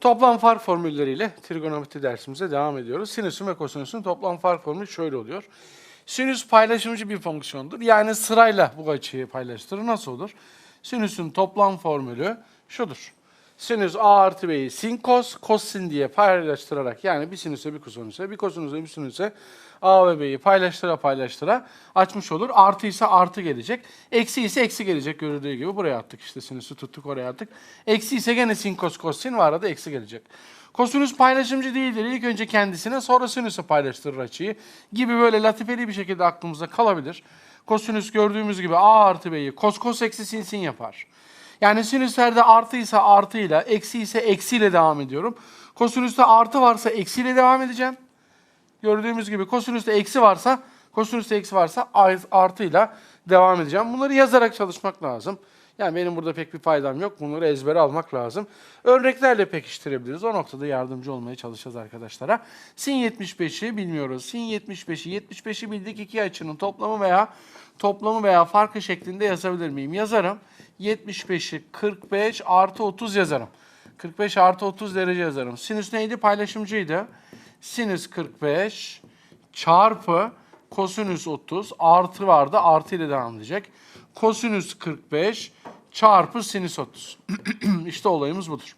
Toplam fark formülleriyle trigonometri dersimize devam ediyoruz. Sinüsün ve kosinüsün toplam fark formülü şöyle oluyor. Sinüs paylaşımcı bir fonksiyondur. Yani sırayla bu açıyı paylaştırır. Nasıl olur? Sinüsün toplam formülü şudur. Sinüs a artı b'yi sin kos, kos sin diye paylaştırarak yani bir sinüse bir kosinüse, bir kosinüse bir sinüse a ve b'yi paylaştıra paylaştıra açmış olur. Artı ise artı gelecek. Eksi ise eksi gelecek görüldüğü gibi. Buraya attık işte sinüsü tuttuk oraya attık. Eksi ise gene sin kos kos sin var arada eksi gelecek. Kosinüs paylaşımcı değildir. İlk önce kendisine sonra sinüse paylaştırır açıyı gibi böyle latifeli bir şekilde aklımızda kalabilir. Kosinüs gördüğümüz gibi a artı b'yi kos kos eksi sin sin yapar. Yani sinüslerde artıysa artıyla, eksi ise eksiyle devam ediyorum. Kosinüste artı varsa eksiyle devam edeceğim. Gördüğümüz gibi kosinüste eksi varsa, kosinüste eksi varsa artıyla devam edeceğim. Bunları yazarak çalışmak lazım. Yani benim burada pek bir faydam yok. Bunları ezbere almak lazım. Örneklerle pekiştirebiliriz. O noktada yardımcı olmaya çalışacağız arkadaşlara. Sin 75'i bilmiyoruz. Sin 75'i, 75'i bildik iki açının toplamı veya toplamı veya farkı şeklinde yazabilir miyim? Yazarım. 75'i 45 artı 30 yazarım. 45 artı 30 derece yazarım. Sinüs neydi? Paylaşımcıydı. Sinüs 45 çarpı kosinüs 30 artı vardı. Artı ile devam edecek. Kosinüs 45 çarpı sinüs 30. işte olayımız budur.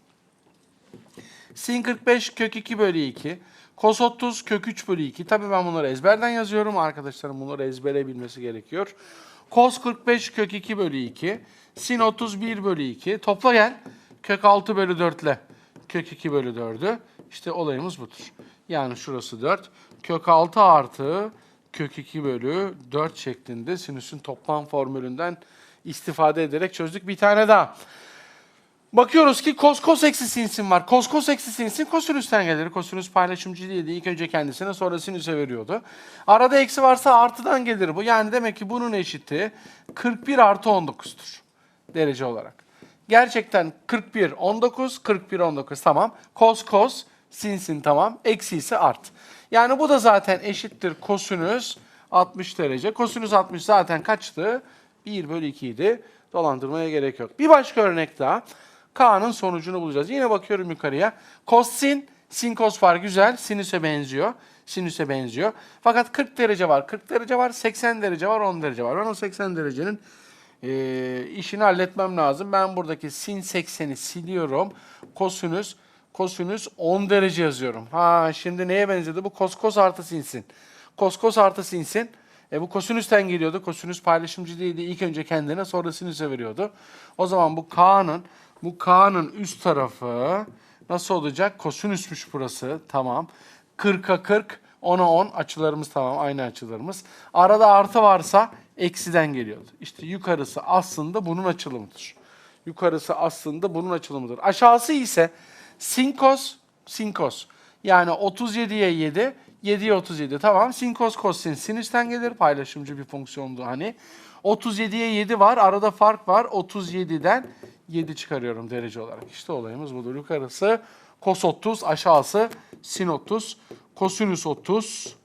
Sin 45 kök 2 bölü 2. Kos 30 kök 3 bölü 2. Tabii ben bunları ezberden yazıyorum. Arkadaşlarım bunları ezbere bilmesi gerekiyor. Kos 45 kök 2 bölü 2. Sin 31 bölü 2. Topla gel. Kök 6 bölü 4 ile kök 2 bölü 4'ü. İşte olayımız budur. Yani şurası 4. Kök 6 artı kök 2 bölü 4 şeklinde sinüsün toplam formülünden istifade ederek çözdük. Bir tane daha. Bakıyoruz ki kos kos eksi sinsin var. Kos kos eksi sinsin kosinüsten gelir. Kosinüs paylaşımcı değildi. İlk önce kendisine sonra sinüse veriyordu. Arada eksi varsa artıdan gelir bu. Yani demek ki bunun eşiti 41 artı 19'dur derece olarak. Gerçekten 41 19 41 19 tamam. Kos kos sin sin tamam. Eksi ise art. Yani bu da zaten eşittir kosinüs 60 derece. Kosinüs 60 zaten kaçtı? 1 bölü 2 idi. Dolandırmaya gerek yok. Bir başka örnek daha. K'nın sonucunu bulacağız. Yine bakıyorum yukarıya. Kos sin, sin kos var güzel. Sinüse benziyor. Sinüse benziyor. Fakat 40 derece var, 40 derece var, 80 derece var, 10 derece var. Ben o 80 derecenin e, işini halletmem lazım. Ben buradaki sin 80'i siliyorum. Kosinüs, kosinüs 10 derece yazıyorum. Ha şimdi neye benzedi? Bu kos kos artı sinsin. Kos kos artı sinsin. E bu kosinüsten geliyordu. Kosinüs paylaşımcı değildi. İlk önce kendine sonra sinüse veriyordu. O zaman bu K'nın bu K'nın üst tarafı nasıl olacak? Kosinüsmüş burası. Tamam. 40'a 40, 10'a 10 açılarımız tamam. Aynı açılarımız. Arada artı varsa eksiden geliyordu. İşte yukarısı aslında bunun açılımıdır. Yukarısı aslında bunun açılımıdır. Aşağısı ise sinkos, sinkos. Yani 37'ye 7, 7'ye 37. Tamam. Sinkos kosin sinüsten gelir. Paylaşımcı bir fonksiyondu hani. 37'ye 7 var. Arada fark var. 37'den 7 çıkarıyorum derece olarak. İşte olayımız budur. Yukarısı kos 30, aşağısı sin 30, kosinüs 30,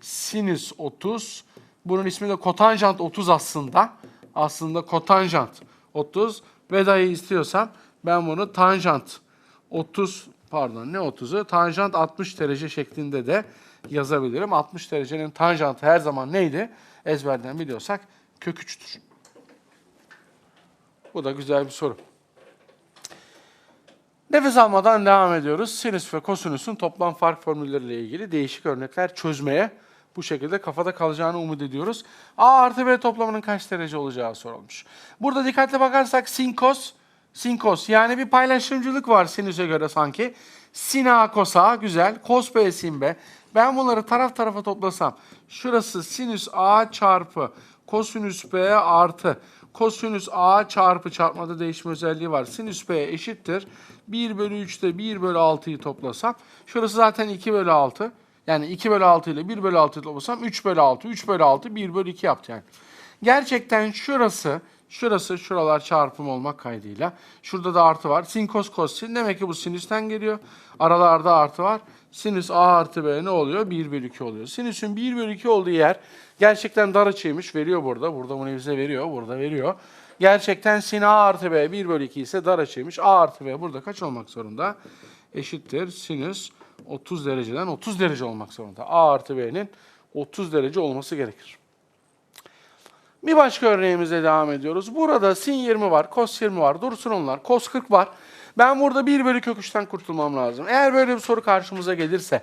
sinüs 30. Bunun ismi de kotanjant 30 aslında. Aslında kotanjant 30. Ve dahi istiyorsam ben bunu tanjant 30 pardon ne 30'u? Tanjant 60 derece şeklinde de yazabilirim. 60 derecenin tanjantı her zaman neydi? Ezberden biliyorsak kök 3'tür. Bu da güzel bir soru. Nefes almadan devam ediyoruz. Sinüs ve kosinüsün toplam fark formülleriyle ilgili değişik örnekler çözmeye bu şekilde kafada kalacağını umut ediyoruz. A artı B toplamının kaç derece olacağı sorulmuş. Burada dikkatli bakarsak sin kos, sin kos yani bir paylaşımcılık var sinüse göre sanki. Sin A kos A güzel, kos B. Ben bunları taraf tarafa toplasam şurası sinüs A çarpı kosinüs B artı kosinüs A çarpı çarpmada değişme özelliği var. Sinüs B eşittir. 1 bölü 3'te 1 bölü 6'yı toplasam. Şurası zaten 2 bölü 6. Yani 2 bölü 6 ile 1 bölü 6'yı toplasam 3 bölü 6. 3 bölü 6 1 bölü 2 yaptı yani. Gerçekten şurası Şurası şuralar çarpım olmak kaydıyla. Şurada da artı var. Sin kos kos sin. Demek ki bu sinüsten geliyor. Aralarda artı var. Sinüs A artı B ne oluyor? 1 bölü 2 oluyor. Sinüsün 1 bölü 2 olduğu yer gerçekten dar açıymış. Veriyor burada. Burada bunu bize veriyor. Burada veriyor. Gerçekten sin A artı B 1 bölü 2 ise dar açıymış. A artı B burada kaç olmak zorunda? eşittir sinüs 30 dereceden 30 derece olmak zorunda. A artı B'nin 30 derece olması gerekir. Bir başka örneğimize devam ediyoruz. Burada sin 20 var, kos 20 var, dursun onlar, kos 40 var. Ben burada 1 bölü kök 3'ten kurtulmam lazım. Eğer böyle bir soru karşımıza gelirse,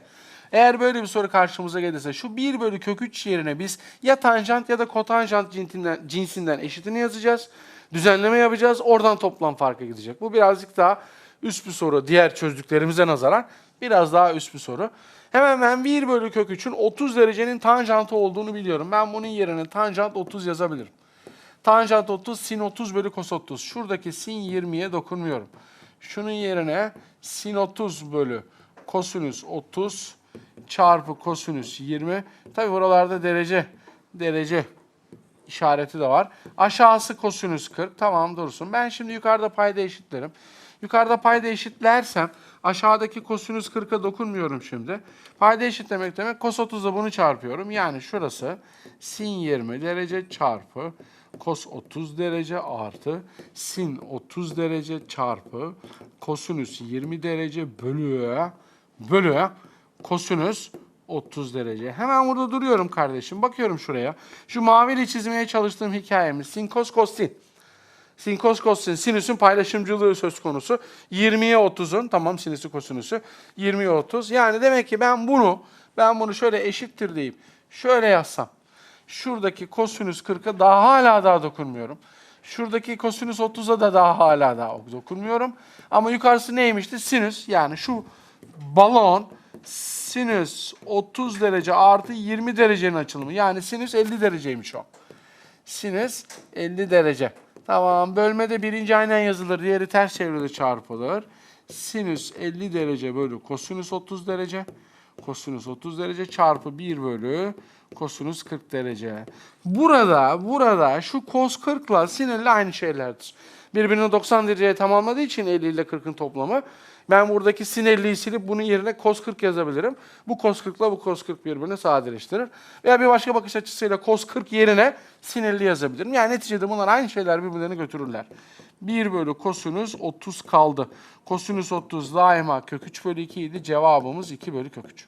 eğer böyle bir soru karşımıza gelirse şu 1 bölü kök 3 yerine biz ya tanjant ya da kotanjant cinsinden, cinsinden eşitini yazacağız. Düzenleme yapacağız. Oradan toplam farka gidecek. Bu birazcık daha üst bir soru. Diğer çözdüklerimize nazaran biraz daha üst bir soru. Hemen ben 1 bölü kök 3'ün 30 derecenin tanjantı olduğunu biliyorum. Ben bunun yerine tanjant 30 yazabilirim. Tanjant 30, sin 30 bölü kos 30. Şuradaki sin 20'ye dokunmuyorum. Şunun yerine sin 30 bölü kosinüs 30 çarpı kosinüs 20. Tabi buralarda derece derece işareti de var. Aşağısı kosinüs 40. Tamam dursun. Ben şimdi yukarıda payda eşitlerim. Yukarıda payda eşitlersem aşağıdaki kosinüs 40'a dokunmuyorum şimdi. Payda eşitlemek demek kos 30'a bunu çarpıyorum. Yani şurası sin 20 derece çarpı kos 30 derece artı sin 30 derece çarpı kosinüs 20 derece bölü bölü kosinüs 30 derece. Hemen burada duruyorum kardeşim. Bakıyorum şuraya. Şu maviyle çizmeye çalıştığım hikayemiz sin kos kos sin. Sin kos kos sin. Sinüsün paylaşımcılığı söz konusu. 20'ye 30'un tamam sinüsü kosinüsü 20'ye 30. Yani demek ki ben bunu ben bunu şöyle eşittir deyip şöyle yazsam. Şuradaki kosinüs 40'a daha hala daha dokunmuyorum. Şuradaki kosinüs 30'a da daha hala daha dokunmuyorum. Ama yukarısı neymişti? Sinüs yani şu balon sinüs 30 derece artı 20 derecenin açılımı. Yani sinüs 50 dereceymiş o. Sinüs 50 derece. Tamam bölmede birinci aynen yazılır. Diğeri ters çevrede çarpılır. Sinüs 50 derece bölü kosinüs 30 derece. Kosinüs 30 derece çarpı 1 bölü kosinüs 40 derece. Burada, burada şu kos 40 ile sin 50 aynı şeylerdir. Birbirini 90 dereceye tamamladığı için 50 ile 40'ın toplamı. Ben buradaki sin 50'yi silip bunun yerine cos 40 yazabilirim. Bu cos 40 ile bu cos 40 birbirini sadeleştirir. Veya bir başka bakış açısıyla cos 40 yerine sin 50 yazabilirim. Yani neticede bunlar aynı şeyler birbirlerini götürürler. 1 bölü kosinüs 30 kaldı. Kosinüs 30 daima kök 3 bölü 2 idi. Cevabımız 2 bölü kök 3.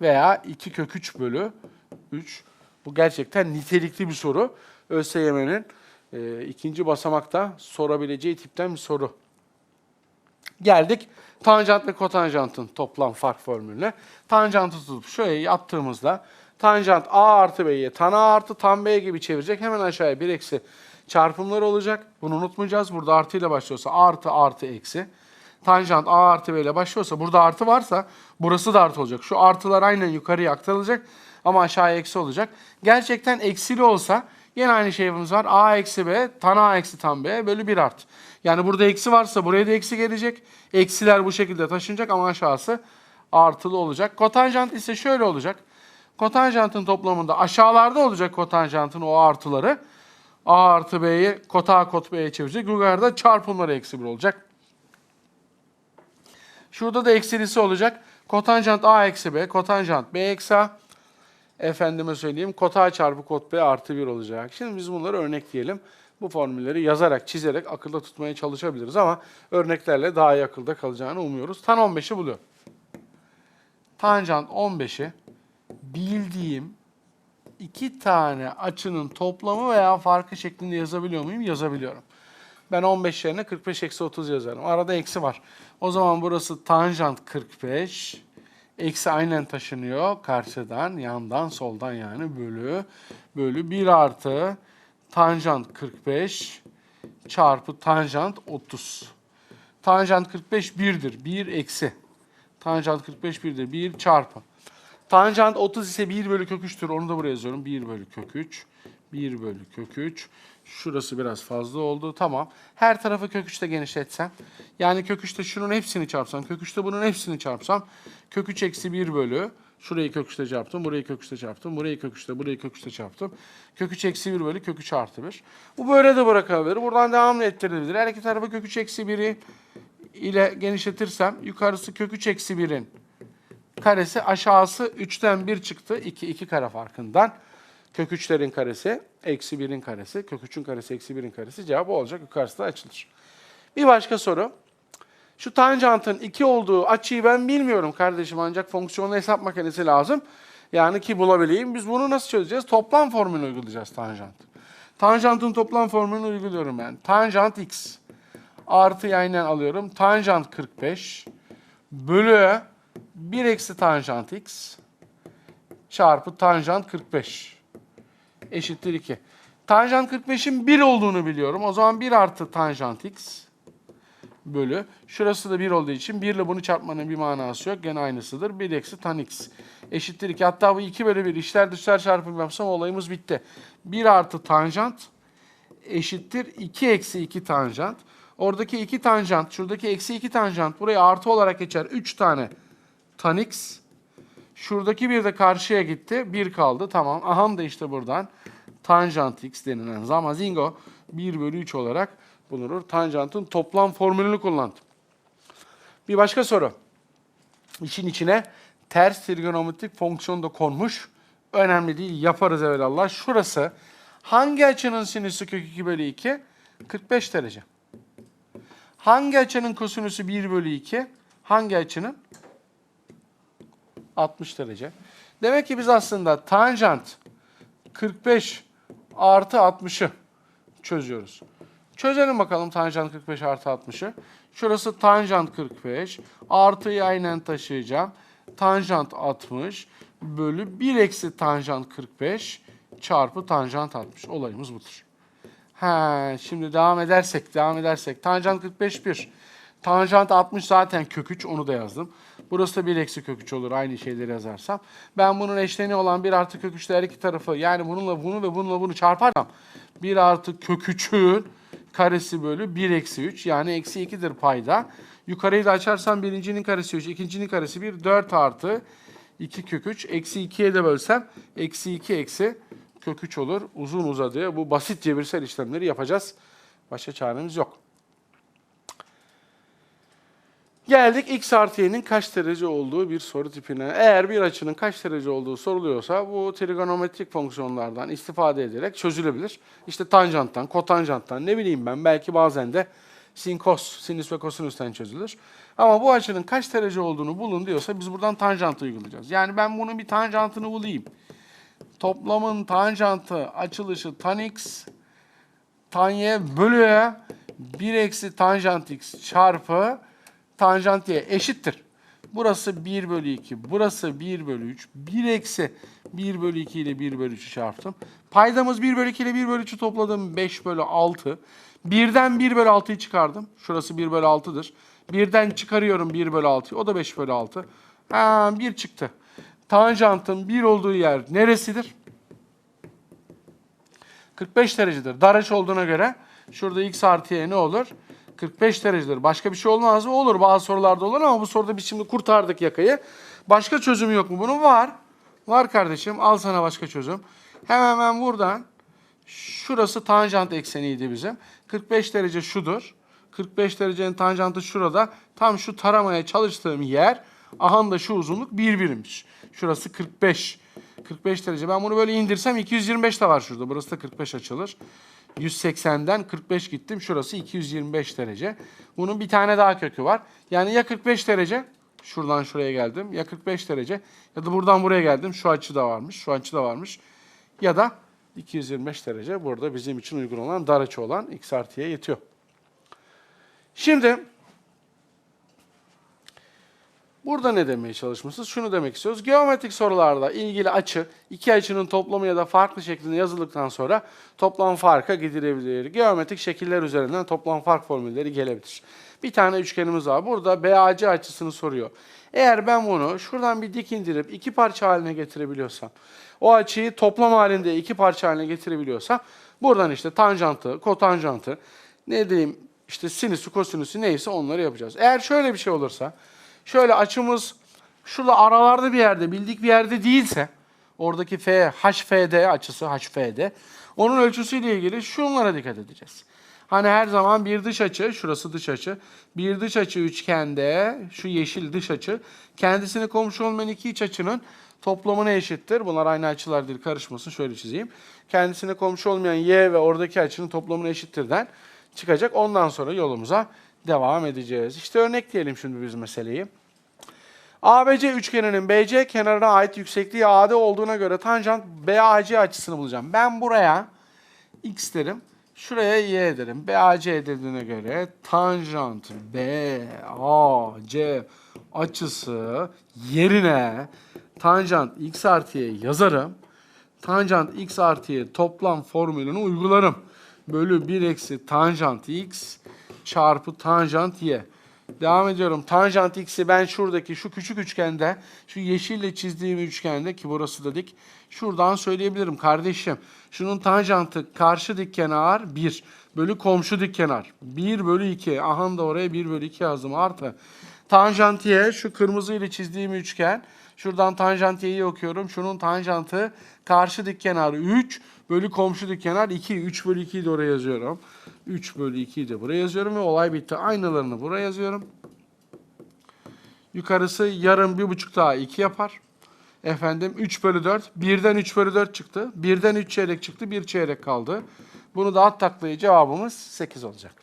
Veya 2 kök 3 bölü 3. Bu gerçekten nitelikli bir soru. ÖSYM'nin e, ikinci basamakta sorabileceği tipten bir soru. Geldik tanjant ve kotanjantın toplam fark formülüne. Tanjantı tutup şöyle yaptığımızda tanjant a artı b'ye tan a artı tan b gibi çevirecek. Hemen aşağıya bir eksi çarpımları olacak. Bunu unutmayacağız. Burada artı ile başlıyorsa artı artı eksi. Tanjant a artı b ile başlıyorsa burada artı varsa burası da artı olacak. Şu artılar aynen yukarıya aktarılacak ama aşağıya eksi olacak. Gerçekten eksili olsa Yine aynı şeyimiz var. A eksi B, tan A eksi tan B bölü 1 art. Yani burada eksi varsa buraya da eksi gelecek. Eksiler bu şekilde taşınacak ama aşağısı artılı olacak. Kotanjant ise şöyle olacak. Kotanjantın toplamında aşağılarda olacak kotanjantın o artıları. A artı B'yi kota A kot B'ye çevirecek. Yukarıda çarpımları eksi 1 olacak. Şurada da eksilisi olacak. Kotanjant A eksi B, kotanjant B eksi A efendime söyleyeyim kota A çarpı kot B artı 1 olacak. Şimdi biz bunları örnekleyelim. Bu formülleri yazarak, çizerek akılda tutmaya çalışabiliriz ama örneklerle daha iyi akılda kalacağını umuyoruz. Tan 15'i buluyor. Tanjant 15'i bildiğim iki tane açının toplamı veya farkı şeklinde yazabiliyor muyum? Yazabiliyorum. Ben 15 yerine 45 eksi 30 yazarım. Arada eksi var. O zaman burası tanjant 45 Eksi aynen taşınıyor karşıdan, yandan, soldan yani bölü. Bölü 1 artı tanjant 45 çarpı tanjant 30. Tanjant 45 1'dir. 1 eksi. Tanjant 45 1'dir. 1 çarpı. Tanjant 30 ise 1 bölü kök 3'tür. Onu da buraya yazıyorum. 1 bölü kök 3. 1 bölü kök 3. Şurası biraz fazla oldu. Tamam. Her tarafı kök 3'te genişletsem. Yani kök 3'te şunun hepsini çarpsam. Kök 3'te bunun hepsini çarpsam. Kök 3 eksi 1 bölü. Şurayı kök 3'te çarptım. Burayı kök 3'te çarptım. Burayı kök 3'te, burayı kök 3'te çarptım. Kök 3 eksi 1 bölü kök 3 artı 1. Bu böyle de bırakabilir. Buradan devam ettirilebilir. Her iki tarafı kök 3 eksi 1'i ile genişletirsem yukarısı kök 3 eksi 1'in karesi aşağısı 3'ten 1 çıktı. 2, 2 kare farkından. Kök 3'lerin karesi, eksi 1'in karesi. Kök 3'ün karesi, eksi 1'in karesi. Cevabı olacak. Yukarısı da açılır. Bir başka soru. Şu tanjantın 2 olduğu açıyı ben bilmiyorum kardeşim ancak fonksiyonlu hesap makinesi lazım. Yani ki bulabileyim. Biz bunu nasıl çözeceğiz? Toplam formülünü uygulayacağız tanjant. Tanjantın toplam formülünü uyguluyorum ben. Tanjant x artı yayından alıyorum. Tanjant 45 bölü 1 eksi tanjant x çarpı tanjant 45 eşittir 2. Tanjant 45'in 1 olduğunu biliyorum. O zaman 1 artı tanjant x bölü. Şurası da 1 olduğu için 1 ile bunu çarpmanın bir manası yok. Gene aynısıdır. 1 eksi tan x eşittir 2. Hatta bu 2 bölü 1 işler dışlar çarpım yapsam olayımız bitti. 1 artı tanjant eşittir 2 eksi 2 tanjant. Oradaki 2 tanjant, şuradaki eksi 2 tanjant buraya artı olarak geçer. 3 tane tan x. Şuradaki bir de karşıya gitti. 1 kaldı. Tamam. Aham da işte buradan tanjant x denilen zamazingo 1 bölü 3 olarak bulunur. Tanjantın toplam formülünü kullandım. Bir başka soru. İşin içine ters trigonometrik fonksiyon da konmuş. Önemli değil. Yaparız evvelallah. Şurası hangi açının sinüsü kök 2 bölü 2? 45 derece. Hangi açının kosinüsü 1 bölü 2? Hangi açının? 60 derece. Demek ki biz aslında tanjant 45 artı 60'ı çözüyoruz. Çözelim bakalım tanjant 45 artı 60'ı. Şurası tanjant 45. Artıyı aynen taşıyacağım. Tanjant 60 bölü 1 eksi tanjant 45 çarpı tanjant 60. Olayımız budur. Ha, şimdi devam edersek, devam edersek. Tanjant 45 1. Tanjant 60 zaten kök 3 onu da yazdım. Burası da 1 eksi kök 3 olur aynı şeyleri yazarsam. Ben bunun eşleni olan 1 artı kök 3'te her iki tarafı yani bununla bunu ve bununla bunu çarparsam 1 artı kök 3'ün karesi bölü 1 eksi 3 yani eksi 2'dir payda. Yukarıyı da açarsam birincinin karesi 3, ikincinin karesi 1, 4 artı 2 kök 3. Eksi 2'ye de bölsem eksi 2 eksi kök 3 olur. Uzun uzadıya bu basit cebirsel işlemleri yapacağız. Başka çaremiz yok. Geldik x artı y'nin kaç derece olduğu bir soru tipine. Eğer bir açının kaç derece olduğu soruluyorsa bu trigonometrik fonksiyonlardan istifade ederek çözülebilir. İşte tanjanttan, kotanjanttan ne bileyim ben belki bazen de sin kos, sinüs ve kosinüsten çözülür. Ama bu açının kaç derece olduğunu bulun diyorsa biz buradan tanjantı uygulayacağız. Yani ben bunun bir tanjantını bulayım. Toplamın tanjantı açılışı tan x tan y bölü 1 eksi tanjant x çarpı tanjant y eşittir. Burası 1 bölü 2, burası 1 bölü 3, 1 eksi 1 bölü 2 ile 1 bölü 3'ü çarptım. Paydamız 1 bölü 2 ile 1 bölü 3'ü topladım 5 bölü 6. Birden 1 bölü 6'yı çıkardım. Şurası 1 bölü 6'dır. Birden çıkarıyorum 1 bölü 6'yı. O da 5 bölü 6. Ha, 1 çıktı. Tanjantın 1 olduğu yer neresidir? 45 derecedir. Dar açı olduğuna göre şurada x artı y ne olur? 45 derecedir. Başka bir şey olmaz mı? Olur. Bazı sorularda olur ama bu soruda biz şimdi kurtardık yakayı. Başka çözümü yok mu? Bunun var. Var kardeşim. Al sana başka çözüm. Hemen hemen buradan şurası tanjant ekseniydi bizim. 45 derece şudur. 45 derecenin tanjantı şurada. Tam şu taramaya çalıştığım yer ahan da şu uzunluk bir birimmiş. Şurası 45. 45 derece. Ben bunu böyle indirsem 225 de var şurada. Burası da 45 açılır. 180'den 45 gittim. Şurası 225 derece. Bunun bir tane daha kökü var. Yani ya 45 derece, şuradan şuraya geldim. Ya 45 derece ya da buradan buraya geldim. Şu açı da varmış, şu açı da varmış. Ya da 225 derece burada bizim için uygun olan dar açı olan x artıya yetiyor. Şimdi Burada ne demeye çalışmışız? Şunu demek istiyoruz. Geometrik sorularda ilgili açı, iki açının toplamı ya da farklı şeklinde yazıldıktan sonra toplam farka gidilebilir. Geometrik şekiller üzerinden toplam fark formülleri gelebilir. Bir tane üçgenimiz var. Burada BAC açısını soruyor. Eğer ben bunu şuradan bir dik indirip iki parça haline getirebiliyorsam, o açıyı toplam halinde iki parça haline getirebiliyorsam, buradan işte tanjantı, kotanjantı, ne diyeyim işte sinüsü, kosinüsü neyse onları yapacağız. Eğer şöyle bir şey olursa, şöyle açımız şurada aralarda bir yerde, bildik bir yerde değilse, oradaki F, HFD açısı, HFD, onun ölçüsüyle ilgili şunlara dikkat edeceğiz. Hani her zaman bir dış açı, şurası dış açı, bir dış açı üçgende, şu yeşil dış açı, kendisine komşu olmayan iki iç açının toplamına eşittir. Bunlar aynı açılar karışmasın. Şöyle çizeyim. Kendisine komşu olmayan y ve oradaki açının toplamına eşittirden çıkacak. Ondan sonra yolumuza devam edeceğiz. İşte örnekleyelim şimdi biz meseleyi. ABC üçgeninin BC kenarına ait yüksekliği AD olduğuna göre tanjant BAC açısını bulacağım. Ben buraya x derim. Şuraya y derim. BAC dediğine göre tanjant BAC açısı yerine tanjant x artı y yazarım. Tanjant x artı y toplam formülünü uygularım. Bölü 1 eksi tanjant x çarpı tanjant y. Devam ediyorum. Tanjant x'i ben şuradaki şu küçük üçgende, şu yeşille çizdiğim üçgende ki burası da dik. Şuradan söyleyebilirim kardeşim. Şunun tanjantı karşı dik kenar 1 bölü komşu dik kenar. 1 bölü 2. Aha da oraya 1 bölü 2 yazdım artı. Tanjant y şu kırmızı ile çizdiğim üçgen. Şuradan tanjant y'yi okuyorum. Şunun tanjantı karşı dik kenar 3 bölü komşu dik kenar 2. 3 bölü 2'yi de oraya yazıyorum. 3 bölü 2'yi de buraya yazıyorum ve olay bitti. Aynılarını buraya yazıyorum. Yukarısı yarım bir buçuk daha 2 yapar. Efendim 3 bölü 4. Birden 3 bölü 4 çıktı. Birden 3 çeyrek çıktı. 1 çeyrek kaldı. Bunu da at taklayı cevabımız 8 olacak.